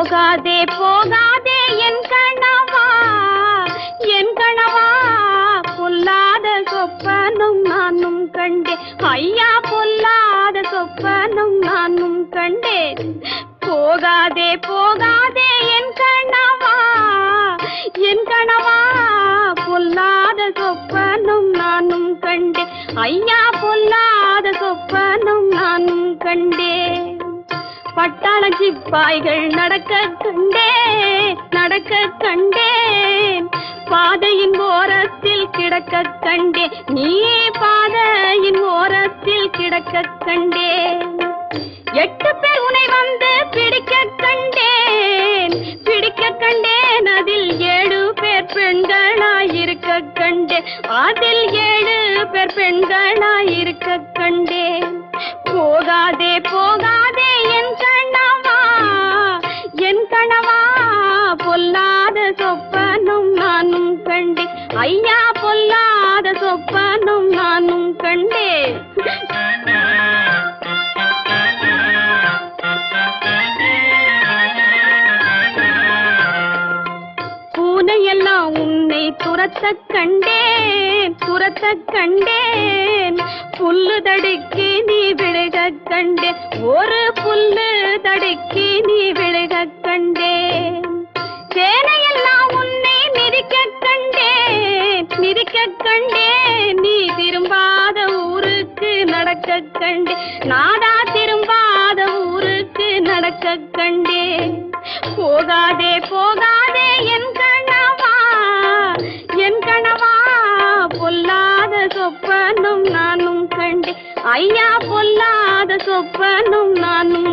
போகாதே போகாதே என் கணவா என் கணவா பொல்லாத சொப்பனும் நானும் கண்டேன். ஐயா பொல்லாத சொப்பனும் நானும் கண்டேன். போகாதே போகாதே என் கணவா என் கணவா பொல்லாத சொப்பனும் நானும் கண்டேன். ஐயா பொல்லாத சொப்பனும் நானும் கண்டேன். பட்டாள சிப்பாய்கள் நடக்க கண்டேன் நடக்க கண்டேன் பாதையின் ஓரத்தில் கிடக்க கண்டேன் நீ பாதையின் ஓரத்தில் கிடக்க கண்டேன் எட்டு பேர் உனை வந்து பிடிக்க கண்டேன் பிடிக்க கண்டேன். அதில் ஏழு பேர் பெண்களாயிருக்க கண்டேன். அதில் ஏழு பேர் பெண்களாயிருக்க கண்டேன். போகாதே போக நானும் ஐயா பொல்லாத சொப்பனும் நானும் கண்டே. பூனையெல்லாம் உன்னை துரத்த கண்டேன் துரத்த கண்டேன். புல்லு தடுக்கி நீ விழுக கண்டேன் ஒரு புல்லு தடுக்கி நீ விழுக கண்டேன். கண்டே நீ திரும்பாத ஊருக்கு நடக்க கண்டே. நாடா திரும்பாத ஊருக்கு நடக்க கண்டே. போகாதே போகாதே என் கணவா என் கணவா பொல்லாத சொப்பனும் நானும் கண்டே. ஐயா பொல்லாத சொப்பனும் நானும்